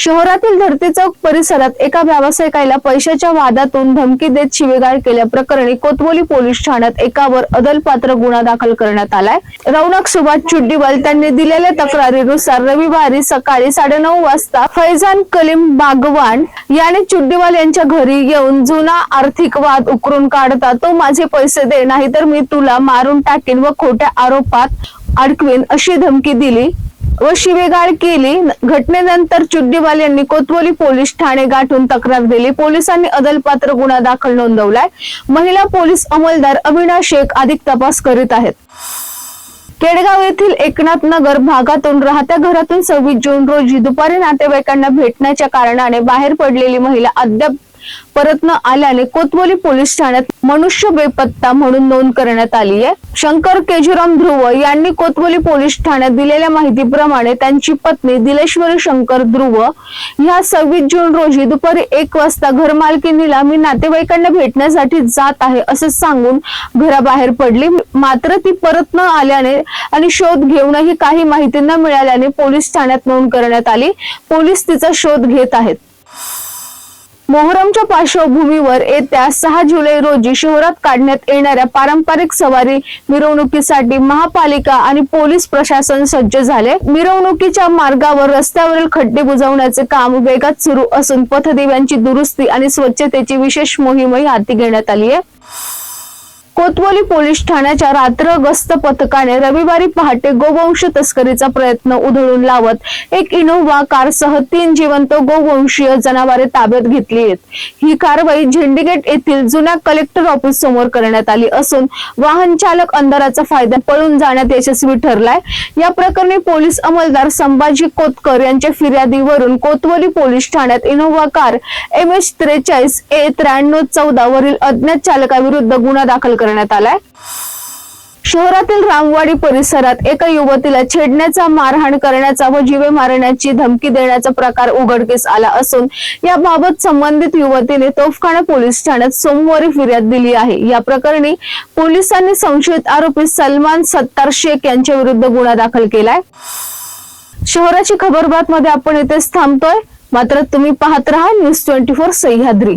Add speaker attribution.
Speaker 1: शहरातील धरती चौक परिसरात एका व्यावसायिकाला पैशाच्या वादातून धमकी देत शिवेगाळ केल्याप्रकरणी कोतवली पोलीस ठाण्यात एकावर अदलपात्र गुन्हा दाखल करण्यात आलाय. रौनक सुभाष चुड्डीवाल त्यांनी दिलेल्या तक्रारीनुसार रविवारी सकाळी साडेनऊ वाजता फैजान कलीम बागवान याने चुड्डीवाल यांच्या घरी येऊन जुना आर्थिक वाद उकरून काढता तो माझे पैसे दे नाहीतर मी तुला मारून टाकेन व खोट्या आरोपात अडकवेन अशी धमकी दिली. व शिवेगाळ केली. घटनेनंतर चुद्दीवाल यांनी कोतवली पोलीस ठाणे गाठून तक्रार दिली. पोलिसांनी अदलपात्र गुन्हा दाखल नोंदवलाय. महिला पोलीस अंमलदार अविनाश शेख अधिक तपास करीत आहेत. केडगाव येथील एकनाथ नगर भागातून राहत्या घरातून सव्वीस जून रोजी दुपारी नातेवाईकांना भेटण्याच्या कारणाने बाहेर पडलेली महिला अद्याप परत न आल्याने कोतवली पोलीस ठाण्यात मनुष्य बेपत्ता म्हणून नोंद करण्यात आली आहे. शंकर केजुराम ध्रुव यांनी कोतवली पोलीस ठाण्यात दिलेल्या माहितीप्रमाणे त्यांची पत्नी दिलेश्वरी शंकर ध्रुव ह्या सव्वीस जून रोजी दुपारी एक वाजता घरमालकिनीला मी नातेवाईकांना भेटण्यासाठी जात आहे असे सांगून घराबाहेर पडली. मात्र ती परत न आल्याने आणि शोध घेऊनही काही माहिती न मिळाल्याने पोलीस ठाण्यात नोंद करण्यात आली. पोलीस तिचा शोध घेत आहेत. मोहरमच्या पार्श्वभूमीवर येत्या सहा जुलै रोजी शहरात काढण्यात येणाऱ्या पारंपरिक सवारी मिरवणुकीसाठी महापालिका आणि पोलीस प्रशासन सज्ज झाले. मिरवणुकीच्या मार्गावर रस्त्यावरील खड्डे बुजवण्याचे काम वेगात सुरू असून पथदिव्यांची दुरुस्ती आणि स्वच्छतेची विशेष मोहीमही हाती घेण्यात आली आहे. कोतवली पोलीस ठाण्याच्या रात्र गस्त पथकाने रविवारी पहाटे गोवंश तस्करीचा प्रयत्न उधळून लावत एक इनोव्हा कारसह तीन जिवंत गोवंशीय जनावरे ताब्यात घेतली आहेत. ही कारवाई झेंडीगेट येथील जुन्या कलेक्टर ऑफिस समोर करण्यात आली असून वाहन चालक अंधाराचा फायदा पळून जाण्यात यशस्वी ठरलाय. या प्रकरणी पोलीस अंमलदार संभाजी कोतकर यांच्या फिर्यादीवरून कोतवली पोलीस ठाण्यात इनोव्हा कार एम एच त्रेचाळीस ए त्र्याण्णव चौदा वरील अज्ञात चालकाविरुद्ध गुन्हा दाखल करण्यात आलाय. शहरातील रामवाडी परिसरात एका युवतीला छेडण्याचा मारहाण करण्याचा व जीवे मारण्याची धमकी देण्याचा प्रकार उघडकीस आला असून याबाबत संबंधित युवतीने तोफखाना पोलीस ठाण्यात सोमवारी फिर्याद दिली आहे. या प्रकरणी पोलिसांनी संशयित आरोपी सलमान सत्तार शेख यांच्या विरुद्ध गुन्हा दाखल केलाय. शहराची खबरबात मध्ये आपण इथेच थांबतोय. मात्र तुम्ही पाहत राहा न्यूज ट्वेंटी फोर सह्याद्री.